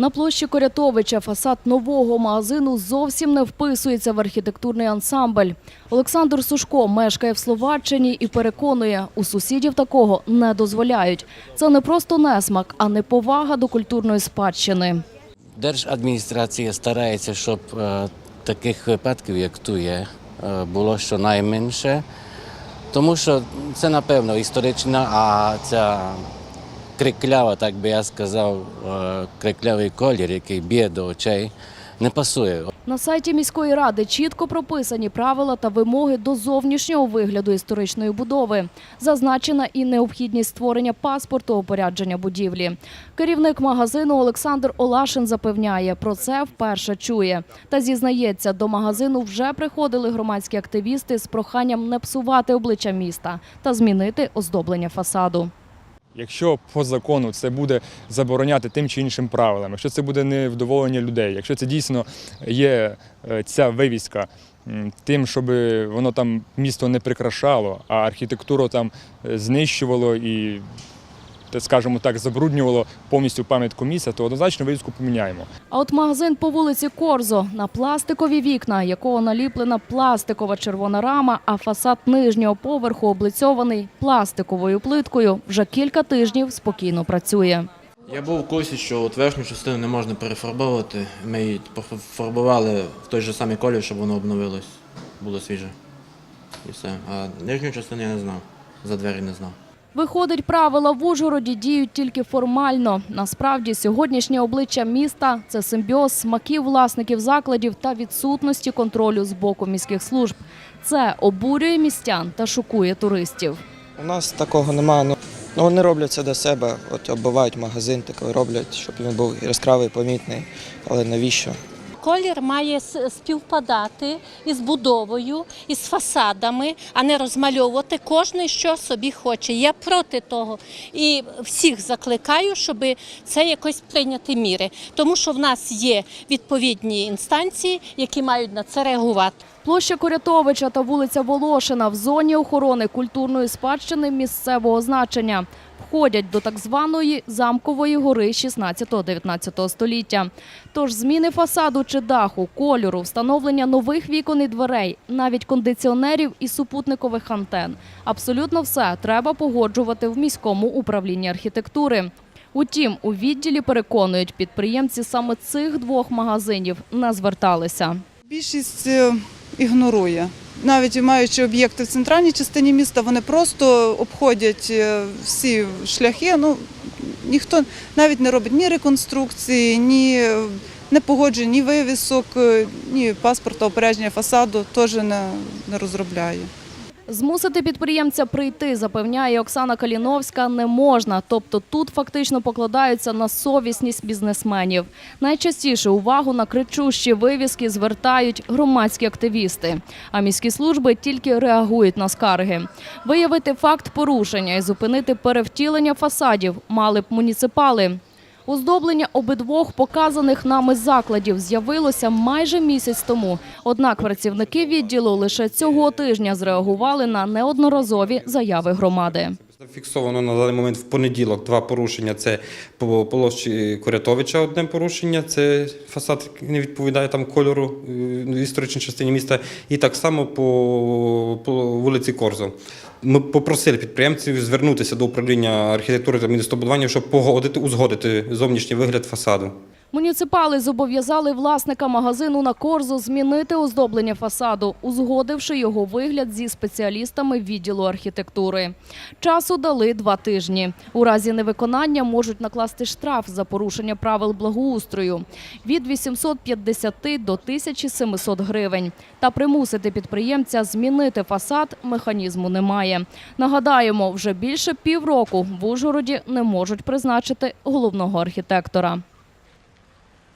На площі Корятовича фасад нового магазину зовсім не вписується в архітектурний ансамбль. Олександр Сушко мешкає в Словаччині і переконує, у сусідів такого не дозволяють. Це не просто несмак, а неповага до культурної спадщини. Держадміністрація старається, щоб е, таких випадків, як тут є, е, було щонайменше. Тому що це, напевно, історична, а ця криклява, так би я сказав, е, криклявий колір, який б'є до очей, не пасує. На сайті міської ради чітко прописані правила та вимоги до зовнішнього вигляду історичної будови. Зазначена і необхідність створення паспорту опорядження будівлі. Керівник магазину Олександр Олашин запевняє, про це вперше чує. Та зізнається, до магазину вже приходили громадські активісти з проханням не псувати обличчя міста та змінити оздоблення фасаду. Якщо по закону це буде забороняти тим чи іншим правилам, якщо це буде невдоволення людей, якщо це дійсно є е, ця вивіска тим, щоб воно там місто не прикрашало, а архітектуру там е, знищувало і, скажімо так, забруднювало повністю пам'ятку міста, то однозначно вивіску поміняємо. А от магазин по вулиці Корзо на пластикові вікна, якого наліплена пластикова червона рама, а фасад нижнього поверху облицьований пластиковою плиткою, вже кілька тижнів спокійно працює. Я був в курсі, що от верхню частину не можна перефарбовувати. Ми її пофарбували в той же самий колір, щоб воно обновилось, було свіже. І все. А нижню частину я не знав. За двері не знав. Виходить, правила в Ужгороді діють тільки формально. Насправді, сьогоднішнє обличчя міста – це симбіоз смаків власників закладів та відсутності контролю з боку міських служб. Це обурює містян та шокує туристів. У нас такого немає. Ну, ну, вони роблять це до себе. От оббивають магазин, такий роблять, щоб він був яскравий, помітний. Але навіщо? Колір має співпадати із будовою, із фасадами, а не розмальовувати кожен, що собі хоче. Я проти того і всіх закликаю, щоб це якось прийняти міри, тому що в нас є відповідні інстанції, які мають на це реагувати. Площа Корятовича та вулиця Волошина в зоні охорони культурної спадщини місцевого значення. Входять до так званої замкової гори 16-19 століття. Тож зміни фасаду чи даху, кольору, встановлення нових вікон і дверей, навіть кондиціонерів і супутникових антен. Абсолютно все треба погоджувати в міському управлінні архітектури. Утім, у відділі переконують, підприємці саме цих двох магазинів не зверталися. Більшість е, ігнорує. Навіть маючи об'єкти в центральній частині міста, вони просто обходять е, всі шляхи. Ну, ніхто навіть не робить ні реконструкції, ні е, не погоджує ні вивісок, е, ні паспорта опередження фасаду теж не, не розробляє. Змусити підприємця прийти, запевняє Оксана Каліновська, не можна. Тобто тут фактично покладаються на совісність бізнесменів. Найчастіше увагу на кричущі вивіски звертають громадські активісти. А міські служби тільки реагують на скарги. Виявити факт порушення і зупинити перевтілення фасадів мали б муніципали. Оздоблення обидвох показаних нами закладів з'явилося майже місяць тому. Однак працівники відділу лише цього тижня зреагували на неодноразові заяви громади. Зафіксовано на даний момент в понеділок два порушення. Це по площі Корятовича одне порушення, це фасад не відповідає там кольору е, в історичній частині міста, і так само по, по вулиці Корзо. Ми попросили підприємців звернутися до управління архітектури та містобудування, щоб погодити, узгодити зовнішній вигляд фасаду. Муніципали зобов'язали власника магазину на Корзо змінити оздоблення фасаду, узгодивши його вигляд зі спеціалістами відділу архітектури. Часу дали два тижні. У разі невиконання можуть накласти штраф за порушення правил благоустрою від 850 до 1700 гривень. Та примусити підприємця змінити фасад механізму немає. Нагадаємо, вже більше півроку в Ужгороді не можуть призначити головного архітектора.